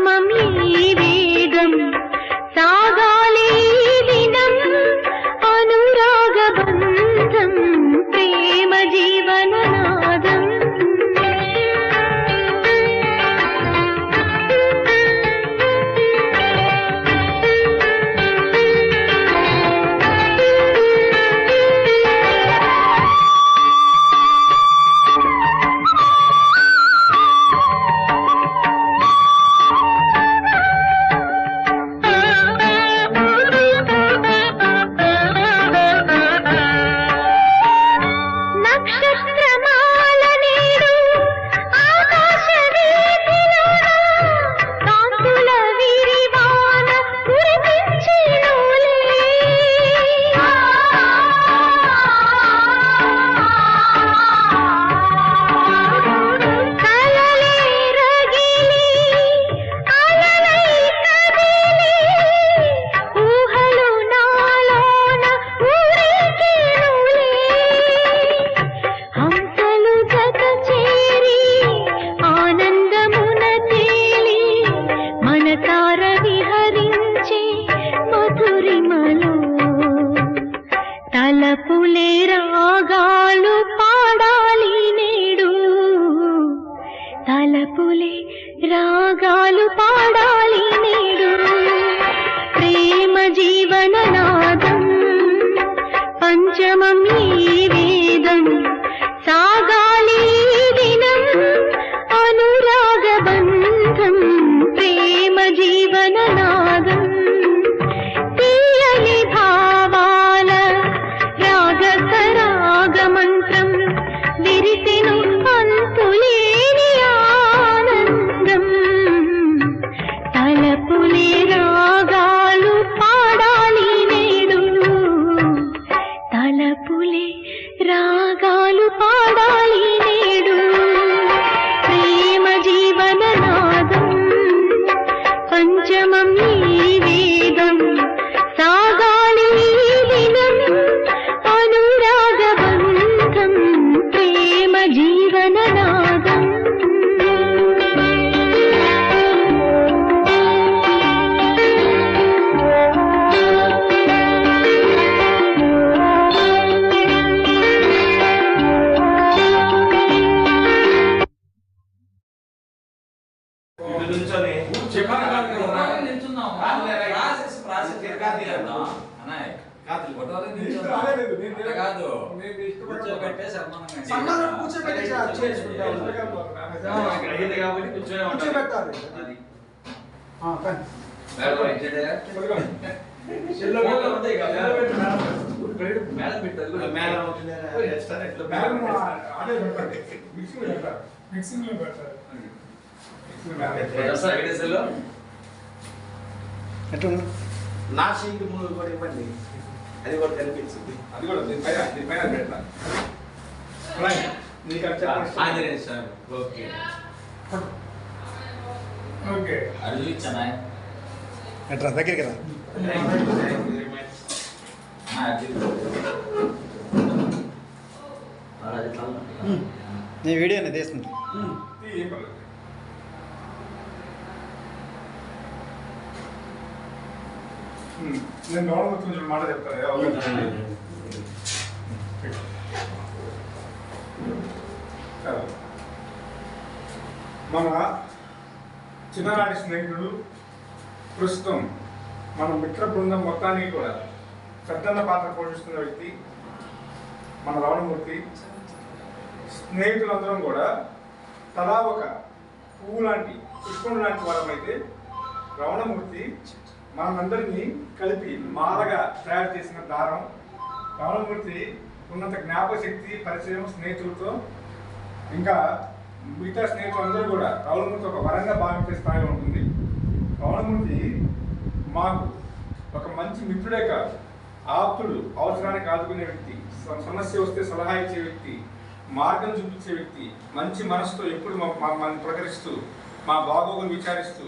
mamá Venkateswarlu. ఎట్లుంది? నా sheet మూడు కూడా ఇవ్వండి. అది కూడా కనిపించింది. అది కూడా దీనిపైన పెట్టాలి. నీకు. ఆంజనేయ స్వామి ఓకే. ఓకే అది చూపించానా? ఎట్రా దగ్గరికి రా thank you thank you very much ఆ, అది చూపించు. ఆ, అది ఇట్లా ఉంది. నీ వీడియోని తీసుకుంటా ఇది ఏం పర్లేదు. ఉమ్, నేను గౌరవ గురించి మాట చెప్తాను. మన చిన్ననాటి స్నేహితుడు. ప్రస్తుతం మన మిత్ర బృందం మొత్తానికి కూడా పెద్దన్న పాత్ర పోషిస్తున్న వ్యక్తి మన రావణమూర్తి. స్నేహితులందరం కూడా తలా ఒక పువ్వు లాంటి పుష్పం లాంటి వారమైతే రవణమూర్తి మనందరినీ కలిపి మాలగా తయారు చేసిన దారం. రవణమూర్తి ఉన్నంత జ్ఞాపశక్తి పరిచయం స్నేహితులతో ఇంకా మిగతా స్నేహితులందరూ కూడా రమణమూర్తి ఒక వరంగా భావించే స్థాయిలో ఉంటుంది. రమణమూర్తి మాకు ఒక మంచి మిత్రుడే కాదు. ఆప్తుడు అవసరానికి ఆదుకునే వ్యక్తి స- సమస్య వస్తే సలహా ఇచ్చే వ్యక్తి మార్గం చూపించే వ్యక్తి మంచి మనసుతో ఎప్పుడు మా ప్రకటిస్తూ మా బాగోగులు విచారిస్తూ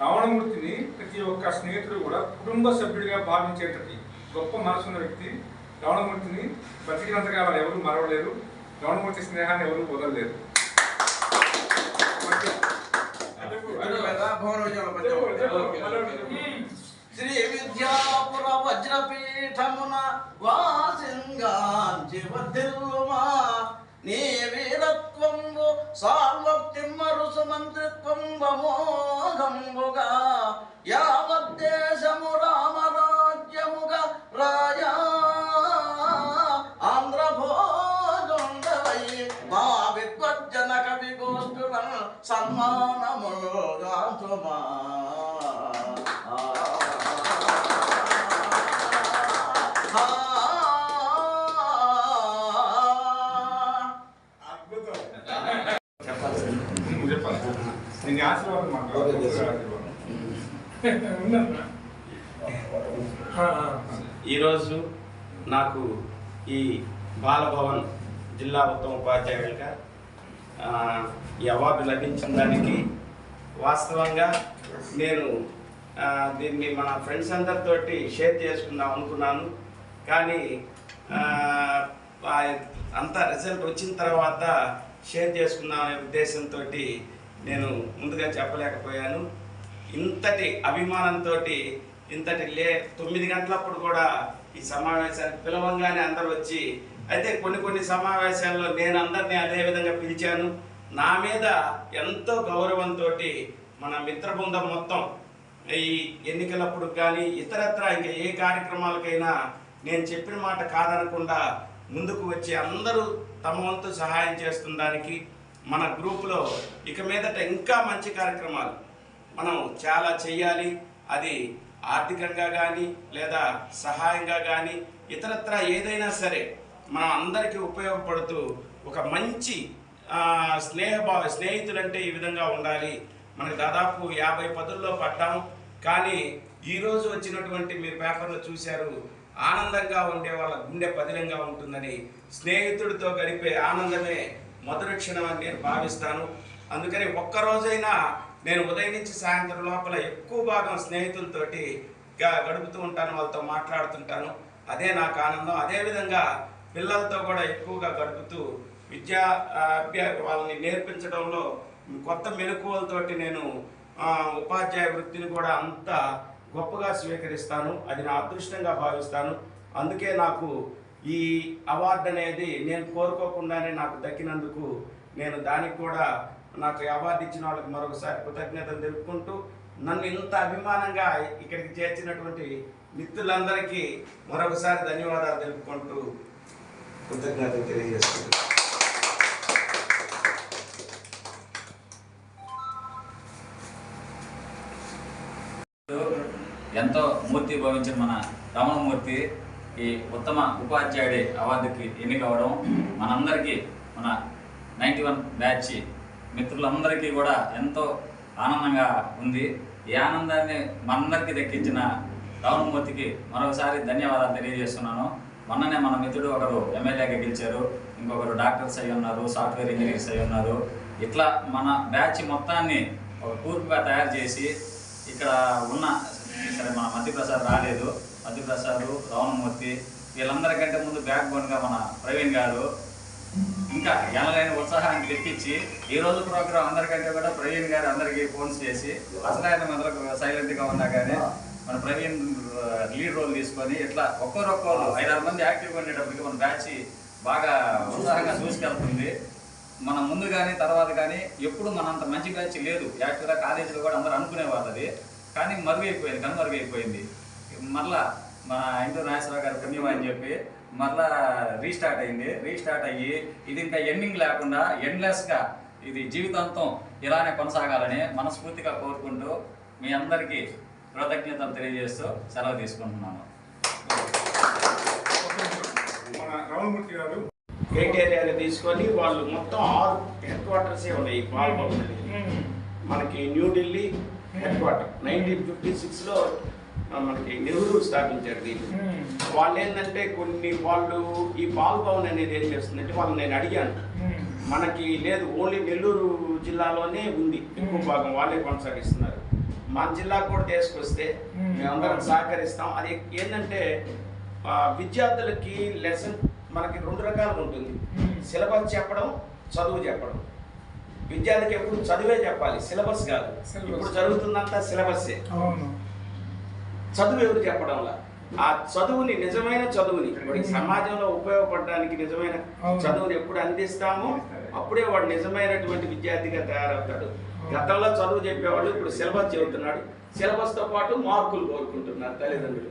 రావణమూర్తిని ప్రతి ఒక్క స్నేహితుడు కూడా కుటుంబ సభ్యుడిగా భావించేటది. గొప్ప మనసున్న వ్యక్తి రావణమూర్తిని బతికినంతగా వాళ్ళు ఎవరు మరవలేరు. రావణమూర్తి స్నేహాన్ని ఎవరు వదలలేరు. శ్రీ విద్యాపుర వజ్రపీఠమున వాసింగాంచి వర్ధిల్లుమా నీ వీరత్వంబు సార్వత్తిమ్మరు సుమంత్రిత్వంబమోఘంబుగా యావద్దేశము ఆశీర్వాదం ఈరోజు నాకు ఈ బాలభవన్ జిల్లా ఉత్తమ ఉపాధ్యాయులుగా ఆ, ఈ అవార్డు లభించిన దానికి వాస్తవంగా నేను దీన్ని మన ఫ్రెండ్స్ అందరితోటి షేర్ చేసుకుందాం అనుకున్నాను. కానీ అంతా రిజల్ట్ వచ్చిన తర్వాత షేర్ చేసుకుందాం అనే ఉద్దేశంతో నేను ముందుగా చెప్పలేకపోయాను. ఇంతటి అభిమానంతో ఇంతటి లే తొమ్మిది గంటలప్పుడు కూడా ఈ సమావేశానికి పిలవంగానే అందరూ వచ్చి అయితే కొన్ని కొన్ని సమావేశాల్లో నేను అందరినీ అదే విధంగా పిలిచాను. నా మీద ఎంతో గౌరవంతో మన మిత్ర బృందం మొత్తం ఈ ఎన్నికలప్పుడు కానీ ఇతరత్ర ఇంకా ఏ కార్యక్రమాలకైనా నేను చెప్పిన మాట కాదనకుండా ముందుకు వచ్చి అందరూ తమ వంతు సహాయం చేస్తున్న దానికి మన గ్రూపులో ఇక మీదట ఇంకా మంచి కార్యక్రమాలు మనం చాలా చెయ్యాలి అది ఆర్థికంగా కానీ లేదా సహాయంగా కానీ ఇతరత్ర ఏదైనా సరే మనం అందరికీ ఉపయోగపడుతూ ఒక మంచి ఆ, స్నేహభావ స్నేహితులంటే ఈ విధంగా ఉండాలి. మనకు దాదాపు యాభై పదుల్లో పడ్డాం. కానీ ఈరోజు వచ్చినటువంటి మీరు పేపర్లో చూశారు ఆనందంగా ఉండే వాళ్ళ గుండె పదిలంగా ఉంటుందని స్నేహితుడితో గడిపే ఆనందమే మొదటి క్షణం అని నేను భావిస్తాను. అందుకని ఒక్కరోజైనా నేను ఉదయం నుంచి సాయంత్రం లోపల ఎక్కువ భాగం స్నేహితులతోటి గడుపుతూ ఉంటాను వాళ్ళతో మాట్లాడుతుంటాను. అదే నాకు ఆనందం. అదేవిధంగా పిల్లలతో కూడా ఎక్కువగా గడుపుతూ విద్యా అభ్యా వాళ్ళని నేర్పించడంలో కొత్త మెలకువలతోటి నేను ఉపాధ్యాయ వృత్తిని కూడా అంత గొప్పగా స్వీకరిస్తాను. అది నా అదృష్టంగా భావిస్తాను. అందుకే నాకు ఈ అవార్డు అనేది నేను కోరుకోకుండానే నాకు దక్కినందుకు నేను దానికి కూడా నాకు అవార్డు ఇచ్చిన వాళ్ళకి మరొకసారి కృతజ్ఞతలు తెలుపుకుంటూ నన్ను ఇంత అభిమానంగా ఇక్కడికి చేర్చినటువంటి మిత్రులందరికీ మరొకసారి ధన్యవాదాలు తెలుపుకుంటూ కృతజ్ఞతలు తెలియజేస్తున్నాను. ఎంతో మూర్తి భావించిన మన రమణమూర్తి ఈ ఉత్తమ ఉపాధ్యాయుడి అవార్డుకి ఎన్నికవడం మనందరికీ మన నైంటీ వన్ బ్యాచ్ మిత్రులందరికీ కూడా ఎంతో ఆనందంగా ఉంది. ఈ ఆనందాన్ని మనందరికీ దక్కించిన రావణమూర్తికి మరొకసారి ధన్యవాదాలు తెలియజేస్తున్నాను. మొన్ననే మన మిత్రుడు ఒకరు ఎమ్మెల్యేగా గెలిచారు. ఇంకొకరు డాక్టర్స్ అయి ఉన్నారు సాఫ్ట్వేర్ ఇంజనీర్స్ అయి ఉన్నారు. ఇట్లా మన బ్యాచ్ మొత్తాన్ని ఒక కూర్పుగా తయారు చేసి ఇక్కడ ఉన్న ఇక్కడ మన మధ్యప్రసాద్ రాలేదు. మధ్యప్రసాద్ రవణమూర్తి వీళ్ళందరికంటే ముందు బ్యాక్ బోన్గా మన ప్రవీణ్ గారు. ఇంకా ఎనలేని ఉత్సాహాన్ని తెప్పించి ఈ రోజు ప్రోగ్రాం అందరికంటే కూడా ప్రవీణ్ గారు అందరికీ ఫోన్స్ చేసి అసలు ఆయన సైలెంట్గా ఉన్నా కానీ మన ప్రవీణ్ లీడ్ రోల్ తీసుకొని ఇట్లా ఒక్కొరొక్కరు ఐదారు మంది యాక్టివ్గా ఉండేటప్పటికి మన బ్యాచ్ బాగా ఉత్సాహంగా చూసుకెళ్తుంది. మనం ముందు కానీ తర్వాత కానీ ఎప్పుడు మనంత మంచి బ్యాచ్ లేదు. యాక్చువల్గా కాలేజీలో కూడా అందరూ అనుకునేవాళ్ళు అది కానీ మరుగైపోయింది కనుమరుగైపోయింది. మరలా మన ఇంటూ నాగేశ్వరరావు గారి పుణ్యం అని చెప్పి మరలా రీస్టార్ట్ అయింది. రీస్టార్ట్ అయ్యి ఇది ఇంకా ఎండింగ్ లేకుండా ఎండ్లెస్గా ఇది జీవితాంతం ఇలానే కొనసాగాలని మనస్ఫూర్తిగా కోరుకుంటూ మీ అందరికీ కృతజ్ఞతలు తెలియజేస్తూ సెలవు తీసుకుంటున్నాను. మన రమణమూర్తి గారు క్రైటీరియాని తీసుకొని వాళ్ళు మొత్తం ఆరు హెడ్ క్వార్టర్సే ఉన్నాయి పాల్గొండ మనకి New Delhi head quarter nineteen fifty సిక్స్లో మనకి నెహ్రూ స్థాపించారు దీన్ని. వాళ్ళు ఏంటంటే కొన్ని వాళ్ళు ఈ పాల్ భవన్ అనేది ఏం చేస్తుందంటే వాళ్ళు నేను అడిగాను. మనకి లేదు ఓన్లీ నెల్లూరు జిల్లాలోనే ఉంది. ఎక్కువ భాగం వాళ్ళే కొనసాగిస్తున్నారు. మన జిల్లాకు కూడా తీసుకొస్తే మేమందరం సహకరిస్తాం. అది ఏంటంటే విద్యార్థులకి లెసన్ మనకి రెండు రకాలుగా ఉంటుంది. సిలబస్ చెప్పడం చదువు చెప్పడం. విద్యార్థికి ఎప్పుడు చదివే చెప్పాలి. సిలబస్ కాదు. ఇప్పుడు జరుగుతుందంతా సిలబస్సే అవును. చదువు ఎవరు చెప్పడంలా? ఆ చదువుని నిజమైన చదువుని వాడికి సమాజంలో ఉపయోగపడడానికి నిజమైన. చదువుని ఎప్పుడు అందిస్తామో అప్పుడే వాడు నిజమైనటువంటి విద్యార్థిగా తయారవుతాడు. గతంలో చదువు చెప్పేవాళ్ళు ఇప్పుడు సిలబస్ చెబుతున్నాడు. సిలబస్తో పాటు మార్కులు కోరుకుంటున్నారు తల్లిదండ్రులు.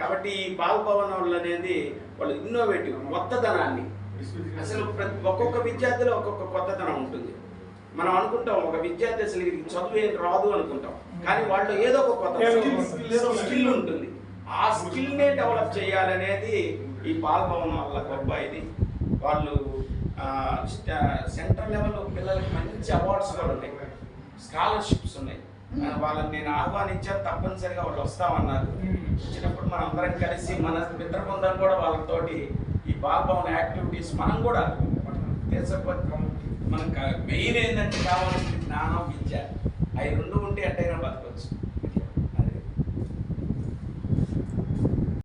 కాబట్టి ఈ బాలభవనాలు అనేది వాళ్ళు ఇన్నోవేటివ్ కొత్తదనాన్ని. అసలు ప్రతి ఒక్కొక్క విద్యార్థిలో ఒక్కొక్క కొత్తదనం ఉంటుంది. మనం అనుకుంటాం ఒక విద్యార్థి అసలు చదువు ఏం రాదు అనుకుంటాం. కానీ వాళ్ళు ఏదో ఒక కొత్త స్కిల్ ఉంటుంది. ఆ స్కిల్ నే డెవలప్ చేయాలనేది ఈ బాలభవన్ వాళ్ళ గొప్ప ఇది వాళ్ళు సెంట్రల్ లెవెల్లో పిల్లలకి మంచి అవార్డ్స్ కూడా ఉన్నాయి. స్కాలర్షిప్స్ ఉన్నాయి. వాళ్ళని నేను ఆహ్వానించాను తప్పనిసరిగా వాళ్ళు వస్తామన్నారు. వచ్చినప్పుడు మనం అందరం కలిసి మన మిత్ర బృందం కూడా వాళ్ళతోటి ఈ బాలభవన్ యాక్టివిటీస్ మనం కూడా దేశపతి మనకు మెయిన్ ఏంటంటే కావాల్సిన జ్ఞానం విద్య. అవి రెండు ఉంటే ఎట్టయినా బతకవచ్చు